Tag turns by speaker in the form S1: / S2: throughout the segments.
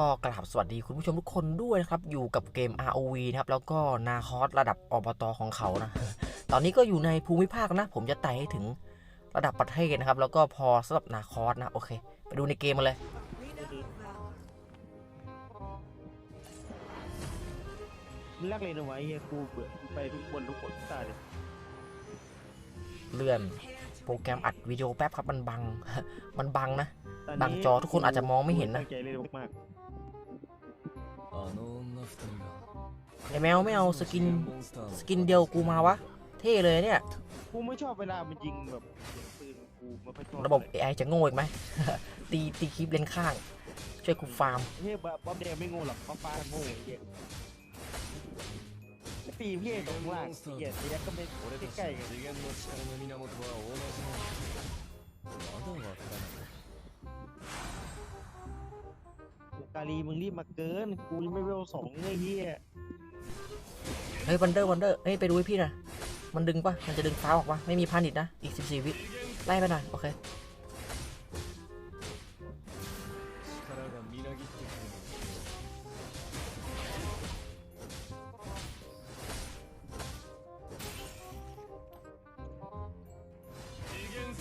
S1: ก็กราบสวัสดีคุณผู้ชมทุกคนด้วยนะครับ อยู่กับเกม ROV นะครับ แล้วก็นาคอสระดับอบตอของเขานะ ตอนนี้ก็อยู่ในภูมิภาคนะ ผมจะไต่ให้ถึงระดับประเทศนะครับ แล้วก็พอสำหรับนาคอสนะ โอเค ไปดูในเกมมาเลย
S2: แลกเลยนะไว้เฮียกูเบื่อไปทุกบนทุกคนตาเลย
S1: เลื่อนโปรแกรมอัดวิดีโอแป๊บครับมันบัง มันบังนะ บังจอทุกคนอาจจะมองไม่เห็นนะ
S2: ใจเล่มาก
S1: ไอแมวไม่เอาสกินสกินเดียวกูมาวะ เท่เลยเนี่ย
S2: กูไม่ชอบเวลามันยิงแบบเสีนกู
S1: ระบบ AI จะโง่อีกไหม ตีตีคลิปเล่นข้าง ช่วยกูฟาร์ม
S2: เฮ้ยบ๊อบแดไม่โง่หรอกบ๊อบฟ้าโง่ไอ้เหี้ตีเพี้ยตรงล่างเหี้ยระยก็ไม่ใกล้กัน กาลีมึงรีบมาเกิน กูยังไม่เวลสองไอ้เหี้ย
S1: เฮ้ยวันเดอร์วันเดอร์เฮ้ยไปดูให้พี่นะมันดึงปะมันจะดึงเท้าออกปะไม่มีพานิดนะ อีกสิบสี่วิไล่ไปหน่อย โอเค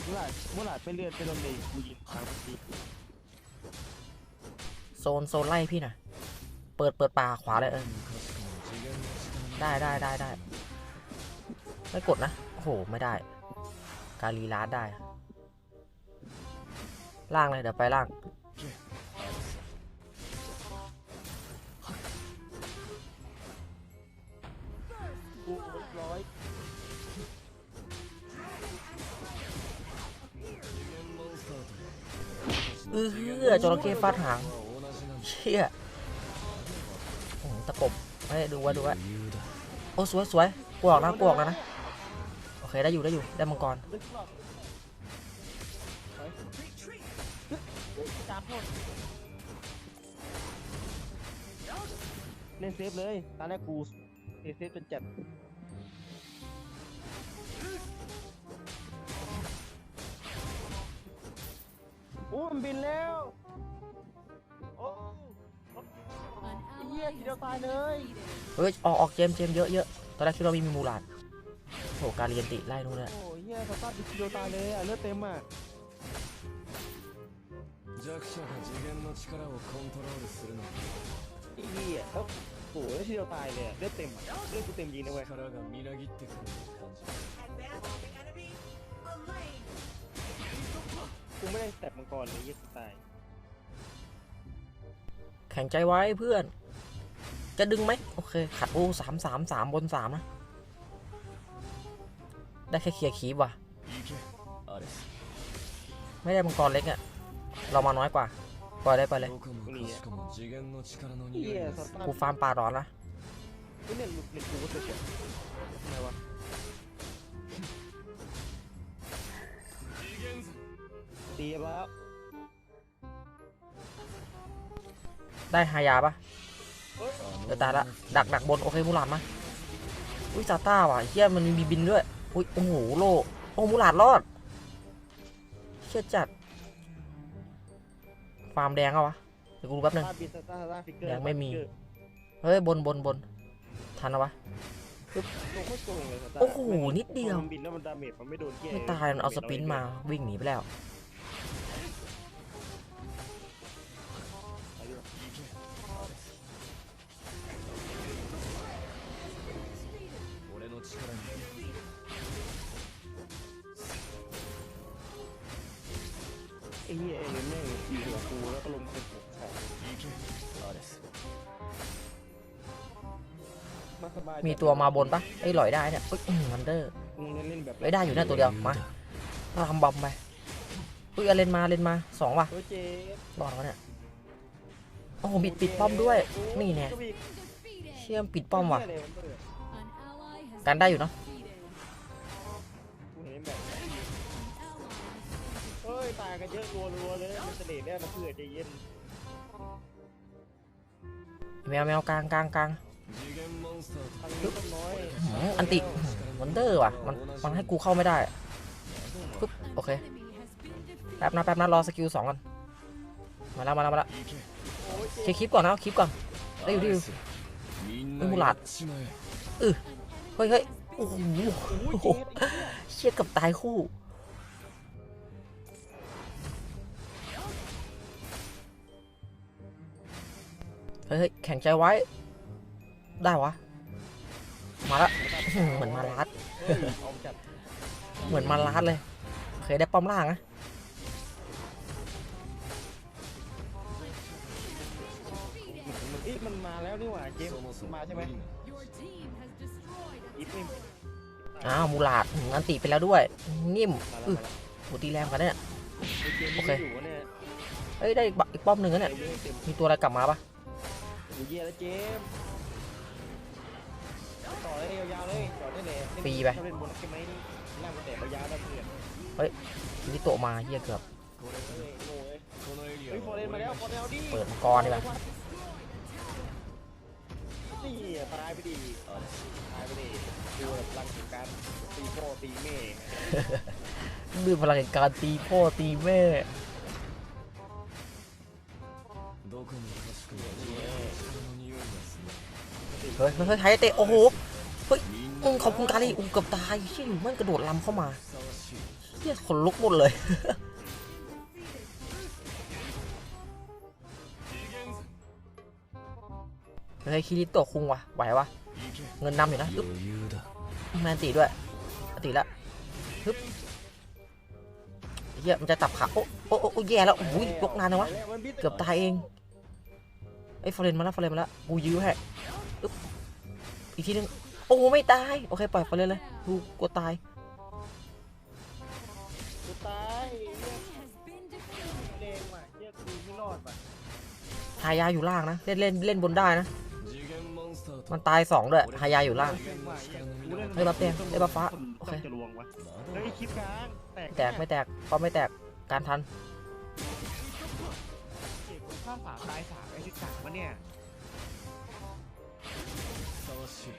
S2: เมื่อไหร่เมื่อไหร่ไปเลื่อนไปโลงเลยกูยิงทางที
S1: โซนโซนไล่พี่หน่อย เปิดเปิดป่าขวาเลยเออ ได้ได้ได้ได้ ไม่กดนะ โอ้โห ไม่ได้ การีลาดได้ ล่างเลย เดี๋ยวไปล่าง
S2: เอ
S1: อจระเข้ฟาดหาง ชี่ยตะกบเฮ้ดูว่าดูว่าโอ้สวยสวยกวกแล้วกวกแล้วนะ โอเคได้อยู่ได้อยู่ได้มังกร
S2: เล่นเซฟเลยตอนแรกกูเซฟจนเจ็บโอ้มันบินแล้ว เหี้ยทีเดียวตายเลย
S1: เฮ้ย ออกออกเจมส์เจมส์เยอะเยอะตอนแรกคิดว่ามีมูลาดโหการเรียนติไล่นู่นเลย
S2: โอ้เหี้ยสตาร์ททีเดียวตายเลยอ่ะเลือดเต็มอ่ะ
S3: 弱者が次元の力をコントロールするのか
S2: ไอ้เหี้ยแล้วโอ้ยทีเดียวตายเลยอะเลือดเต็มอ่ะเลือดกูเต็มจริงนะเว้ย
S3: 力がみなぎってくるのを感じる
S2: กูไม่ได้แตะมังกรเลยยี่ตาย
S1: แข็งใจไว้เพื่อน จะดึงไหมโอเค ขัดโอ้สามสามสามบนสามนะ ได้แค่เคลียร์คีบว่ะ ไม่ได้มังกรเล็กอะเรามาน้อยกว่า ปล่อยได้ปล่
S3: อย
S2: เลย
S1: กูฟาร์มปลาร้อนนะ
S2: ตีแล้วได้
S1: ฮายาปะ ดี๋ยวตายละดักดักบนโอเคมูหลาดมาอุ้ยซาต้าว่ะเฮียมันมีบินด้วยอุ้ยโอ้โหโลโอ้มูหลาดรอดเชี่ยจัดฟาร์มแดงเอาวะเดี๋ยวกูดูแป๊บนึง
S2: ตาร์บินสตาร์ตาร์ฟิกเกอร์
S1: ยังไม่มีเฮ้ยบนบนบนทันนะวะ
S2: ลงไม่โกงเลยสตาร์
S1: โอ้โหนิดเดียว
S2: มันบินแล้วมันดาเมจมันไม่โดนเหี้ย
S1: ไม่ตายมันเอาสปรินต์มาวิ่งหนีไปแล้วู
S2: แล้วก็ลงคนห
S3: กของ
S2: มาสบาย
S1: มีตัวมาบนปะไอ้ยลอยได้เนี่ยเอ้ยมันเดอร์
S2: ม่
S1: อยได้อยู่เนี่ยตัวเดียวมาทำบอมไปเอ้ยเอาเลนมาเล่นมาสองว่ะ
S2: โอ้เจ๊
S1: รอดวะเนี่ยโอ้บิดปิดป้อมด้วยนี่เนี่ยเชื่อมปิดป้อมว่ะกันได้อยู่เนาะ
S2: กันเยอะรัวๆเลยมัเสน่ห์เนี่ยมันเผื่อใจเย็น
S1: แมวแมวกลางกลางกลาง
S2: อันอั
S1: นติวันเดอร์ว่ะมันมันให้กูเข้าไม่ได้ปึ๊บโอเคแป๊บนะแป๊บนะรอสกิลสองก่อนมาแล้วมาแล้วมาแล้วเคคลิปก่อนนะคลิปก่อนได้อยู่ได้อยู่ไม่มูลาด
S3: เออ
S1: เฮ้ยเฮ้ยโอ้โห
S2: เชี่
S1: ยกับตายคู่ เฮ้ยแข็งใจไว้ ได้วะ มาละเหมือนมาลัด
S2: เห
S1: มือนมาลัดเลย เคยได้ป้อมล่างนะ
S2: อีฟมันมาแล้วนี่หว่าเกมมาใช่ไหมอ้า
S1: วมูลาดอันตีไปแล้วด้วย นิ่มอือหูตีแรงกันเนี่ยโอเค
S2: เอ้ย
S1: ได้อีกป้อมหนึ่งนะเนี่ยมีตัวอะไรกลับมาปะ
S2: อยู่เยี่ยแล้วเจมต่อเลยยาวๆเลยต่อได้เลย
S1: ฟรีไป
S2: ชอบเล่นบนใช่ไหมล่างมันแตกยาวๆได้เพื่อน
S1: ลิโตะมาเฮียเกือบ
S2: เฮ้ยโง่เอ้ย
S3: このエリ
S2: เฮ้ย
S3: ア
S2: ฟอร์เรนมา
S3: は
S2: แล้ว
S3: 俺
S2: ฟอ
S3: が
S2: ร์เรนเอาดิ
S1: เปิดมังกรดีกว่า
S2: นี่ตายไปดิตายไปดิดูแบบพลังแห่งการตีพ่อตีแม่
S1: ด้วยพลังแห่งการตีพ่อตีแม่
S3: どこもかしこも力の匂いがする
S1: เฮ้ยเฮ้ยไทยเตะโอ้โหเฮ้ยขอบคุณการีอุ้มกับตายที่อยู่มันกระโดดล้ำเข้ามาเฮียขนลุกหมดเลยเฮ้ยคิริโตคุงวะไหววะเงินนำอยู่นะแมนตีด้วยตีละฮึบเฮียมันจะตับขาโอ้โอ้โอ้แย่แล้วอุ้ยยกนานเลยวะเกือบตายเองไอ้ฟอร์เรนมาแล้วฟอร์เรนมาแล้วกูยื้อแฮะ อีกทีนึง โอ้ไม่ตาย โอเค ปล่อยไปเลยเลยกูกลัวตาย
S2: กูตายเลงว่ะเยี่ยกูไม่รอดว่ะ
S1: หายาอยู่ล่างนะ เล่นเล่นเล่นบนได้นะ มันตายสองด้วยหายาอยู่ล่าง ได้รับแดงได้รับฟ้า โอเค
S2: จะลวงวะเฮ้ยคลิปกลางแตก
S1: ไม่แตกก็ไม่แตก การทัน
S2: ข้ามฝาตายสามไอ้สิบสามวะเนี่ย
S3: しい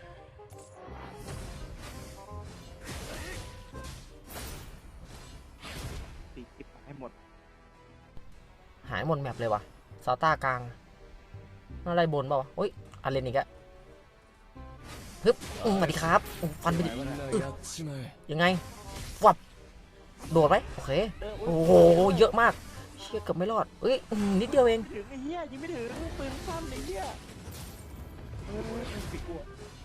S2: ตีกิบมาให้หมด
S1: หายหมดแมปเลยวะซาต้ากลางอะไรบนบ่าวะอุ้ยอาเลนอีกอะฮึบอืมสวัสดีครับฟันไปดิยังไงวับโดดไหมโอเค โอ้โห เยอะมาก เชี่ยเกือบไม่รอดเอ้ยนิดเดียวเอง
S2: ถึงไอ้เหี้ยยิงไม่ถึงลูกปืนสั้นไอ้เหี้ยเออปิดกลัว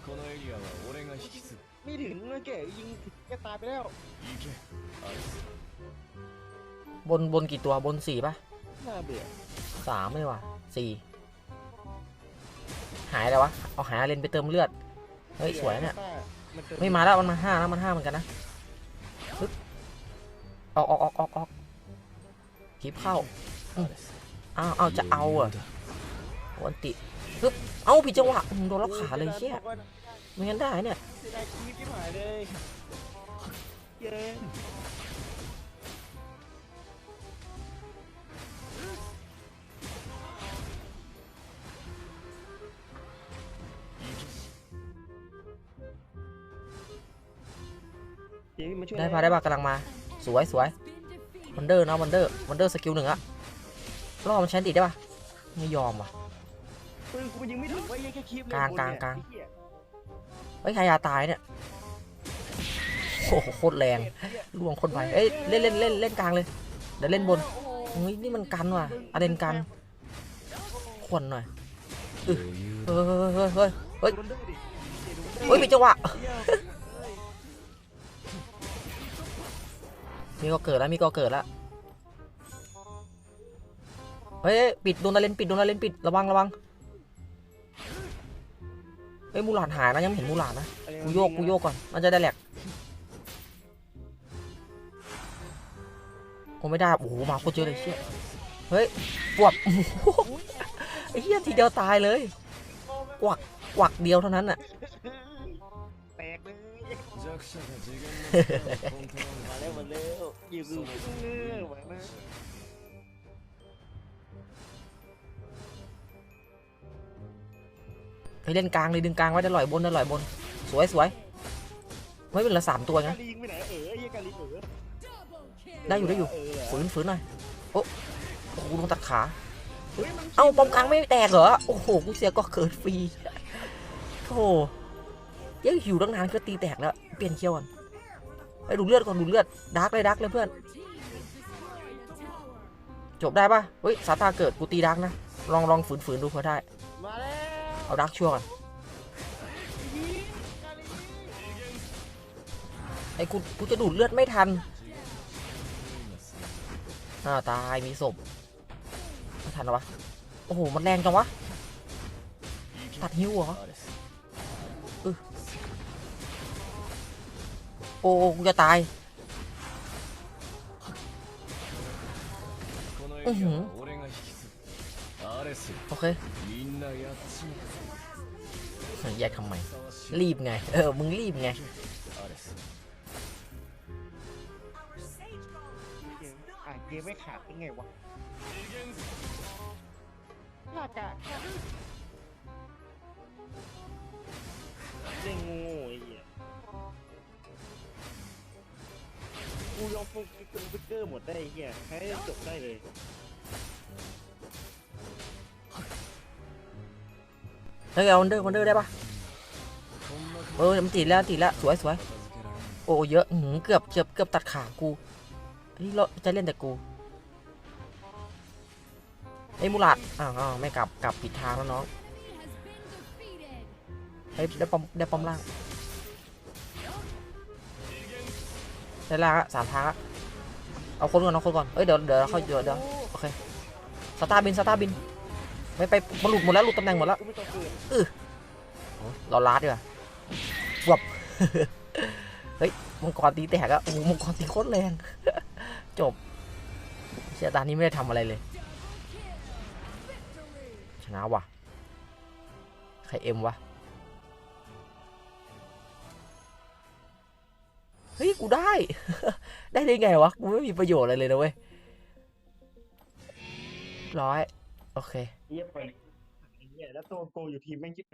S3: このエリアは俺が引き継ぐ
S2: ไม่ถึงเลยแกยิงแกตายไปแล้ว
S3: 行けあいつ
S1: บนบนกี่ตัวบนสี่ปะ
S2: น่าเบื่อ
S1: สามเลยว่ะสี่หายแล้ววะ เอาหายอาเลนไปเติมเลือด เฮ้ย สวยนะเนี่ย
S2: มันเกิด
S1: ไม่มาแล้วมันมาห้าแล้วมันห้าเหมือนกันนะปึ๊บออกออกออกออกออกคลิปเข้าอืมอ้าวเอาจะเอาเหรอ่ะวันติปึ๊บเอาผิดจังหวะอืมโดนล็อกขาเลยเชี่ย ไม่งั้นได้เนี่ย
S2: เสียดายคลิปที่หายเลยเย้เดี๋ยวมาช่วย
S1: ได้ปะได้ปะกำลังมา สวยสวย
S4: Been defeated.
S1: วันเดอร์นะวันเดอร์วันเดอร์สกิลหนึ่งอะรอมันใช้ติดได้ปะไม่ยอมว่ะ
S2: ปืนกูยิงไม่ถึงว่ายังแค่คลิปเลย
S1: กลาง
S2: คน
S1: กลาง
S2: เนี่ย
S1: กลาง
S2: ไอ้เหี้ย
S1: เฮ้ยใครยาตายเนี่ยโอ้โหโคตรแรงล่วงคนไปเอ้ยเล่นเล่นเล่นเล่นกลางเลยเดี๋ยวเล่นบนเฮ้ยนี่มันกันว่ะอาเดนกันควนหน่อยเฮ้ยเฮ้ยเฮ้ยเฮ้ย
S2: เฮ้
S1: ยมีจังหวะมีก็เกิดแล้วมีก็เกิดแล้วเฮ้ยปิดโดนอาเลนปิดโดนอาเลนปิดระวังระวัง ฮ้ยมูหลานหายนะยังเห็นมูหลานนะกูโยกกูโยกก่อนมันจะได้แหลกคงไม่ได้โอ้โหมาโคตรเยอเลยเชี่ยเฮ้ยปวกไอ้เหี้ยทีเดียวตายเลยกวักกวักเดียวเท่านั้นน่ะ
S2: มาเร็วมาเร็วยิงกูเงือมา
S1: เฮ้ยเล่นกลางเลยดึงกลางไว้ได้ลอยบนได้ลอยบน สวยสวยไม่เป็นเหละสามตัว
S2: กา
S1: นะ
S2: ลียิงไปไหนเออไอ้เหี้ยกาลีเออ
S4: Double kill.
S1: ได้อยู่ได้อยู่
S2: เออ
S1: ฝืนฝืนหน่อยโอ้โอ้โหโดนตัดขา
S2: เฮ้ยมัน
S1: เอ้าปอมกลางไม่แตกเหรอ โอ้โหกูเสียก็เกิดฟรีโธ่ยังหิวตั้งนานก็ตีแตกแล้ว เปลี่ยนเคียวก่อนไปดูเลือดก่อนดูเลือดดักเลยดักเลยเพื่อน
S4: Your team has destroyed a tower.
S1: จบได้ปะเฮ้ยซาตาเกิดกูตีดักนะ ลองลองฝืนฝืนดูเพื่อได้
S2: มาแล้ว
S1: เอาดักชัวก่อนไอ้กูกูจะดูดเลือดไม่ทันอ่าตายมีศพไม่ทันหรอวะ โอ้โห มันแรงจังวะ ตัดหิวเหรออโอ้กูจะตาย
S3: อื้อหือ
S1: โอเคแยกทำไม รีบไง เออ มึงรีบไง
S2: อ่าเกมไม่ขาดยังไงวะน่าจะเล่นงอ้เหี้ยกูยอมฟุกเกอร์หมดได้ไอ้เหี้ยให้จบได้เลย
S1: เฮ้ยเอาวันเดอร์วันเดอร์ได้ปะเออมันติดแล้วติดแล้วสวยสวยโอ้เยอะหืมเกือบเกือบเกือบตัดขากูนี่เราจะเล่นแต่กูไอ้มูลัดอ้าวไม่กลับกลับผิดทางแล้วน้องไอ้ได้ปอมได้ปอมล่างได้ล่างสามทางเอาคนก่อนเอาคนก่อนเอ้ยเดี๋ยวเดี๋ยวเขาเดี๋เดี๋ยวโอเคสตาร์บินสตาร์บิน ไม่ไปมันหลุดหมดแล้วหลุดตำแหน่งหมดแล้ว
S2: กูไม่ต้องเกิด
S1: โอ้ยเราลาดดีกว่าวับเฮ้ยมังกรตีแตกอะโอ้โหมังกรตีโคตรแรง จบเชียตานี้ไม่ได้ทำอะไรเลย ชนะว่ะ ใครเอ็มวะ เฮ้ย กูได้ ได้ได้ไงวะ กูไม่มีประโยชน์อะไรเลยนะเว้ยร้อย โอเค
S2: เยี่ยไปไอ้เนี่ยแล้วตัวโกอยู่ทีมแม่งยิบ